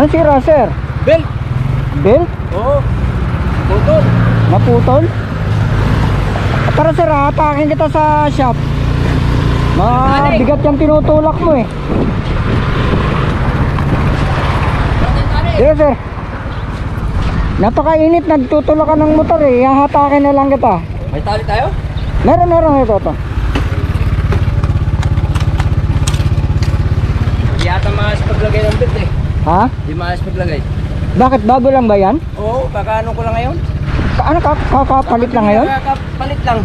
Ano sira, sir? Belt! Belt? Oo. Putol. Naputol? Tara sir, hatakin kita sa shop. Mabigat yung tinutulak mo eh. Sige sir. Napakainit, nagtutulak ka ng motor eh. Hahatakin na lang kita. May tali tayo? Meron, meron ito to. Hindi yata maayos paglagay ng belt eh. Ha? Hindi maayos paglagay. Bakit bago lang ba yan? Oo, kakaano ko lang ngayon. Ka- Ano ka kakapalit lang ngayon? Kakapalit lang.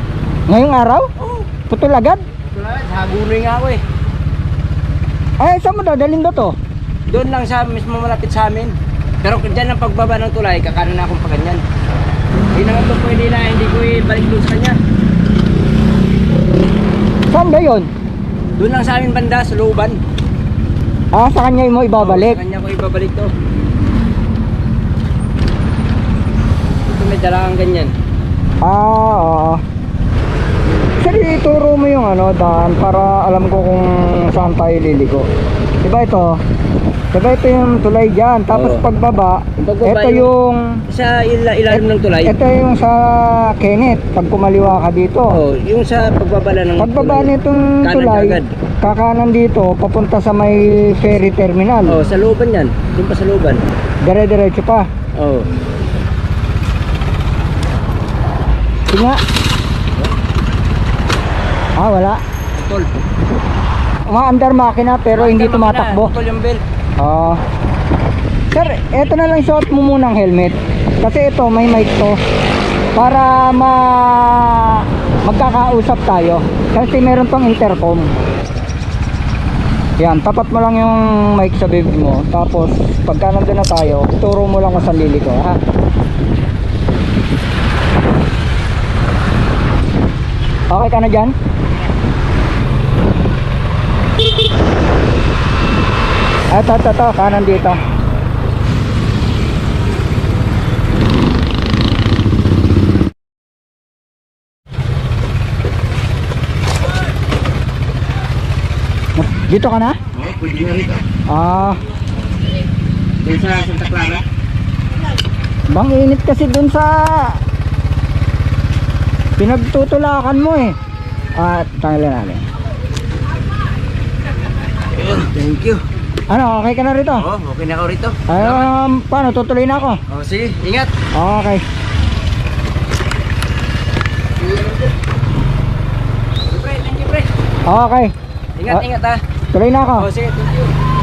Ngayong araw? Oo. Putol agad? Wala, haguloy nga ako eh. Ay, saan mo dadalhin ba to? Doon lang sa mismo malapit sa amin. Pero dyan ang pagbaba ng tulay, kakaano na akong paganyan. Hindi naman to pwede na, hindi ko ibalik doon sa kanya. Saan ba yun? Doon lang sa amin banda, sa looban. Ah, sa kanya mo ibabalik. Sa kanya ko ibabalik to. Ito may dala kang ganyan. Ah, oo. Sir, ituro mo yung ano, daan para alam ko kung saan tayo liliko. Diba ito? Diba ito yung tulay dyan. Tapos Oo. pagbaba, Pagbaba ito yung... Sa ila ilalim ng tulay. Ito yung sa Kenneth, pag kumaliwa ka dito. Oh, yung sa pagbabala ng Pagbaba tulay. nitong Kanan tulay, agad. Kakanan dito, papunta sa may ferry terminal. Oh, sa looban yan. Doon pa sa looban. Dire-diretso pa. Oh. Sige nga. Ah, wala. Tol. Umaandar makina pero hindi tumatakbo. Tol yung belt. Ah. sir, eto na lang suot mo muna ng helmet. Kasi ito may mic to. Para ma magkakausap tayo. Kasi meron tong intercom. Yan, tapat mo lang yung mic sa bib mo. Tapos, pagka nandun na tayo, turo mo lang kung saan liliko, ha? Okay ka na dyan? Ito, ito, ito, kanan dito. Dito ka na? Oh, pwede nga rito. Ah, Doon sa Santa Clara. bang init kasi dun sa pinagtutulakan mo eh. Ah, tanggalin natin. Thank you. Ano, okay ka na rito? Oh, okay na ako rito. Um, paano, tutuloy na ako? Oh, sige, ingat. Okay. Okay. Ingat, Ah. ingat ha. Tuloy na ako. Oh, sige, thank you.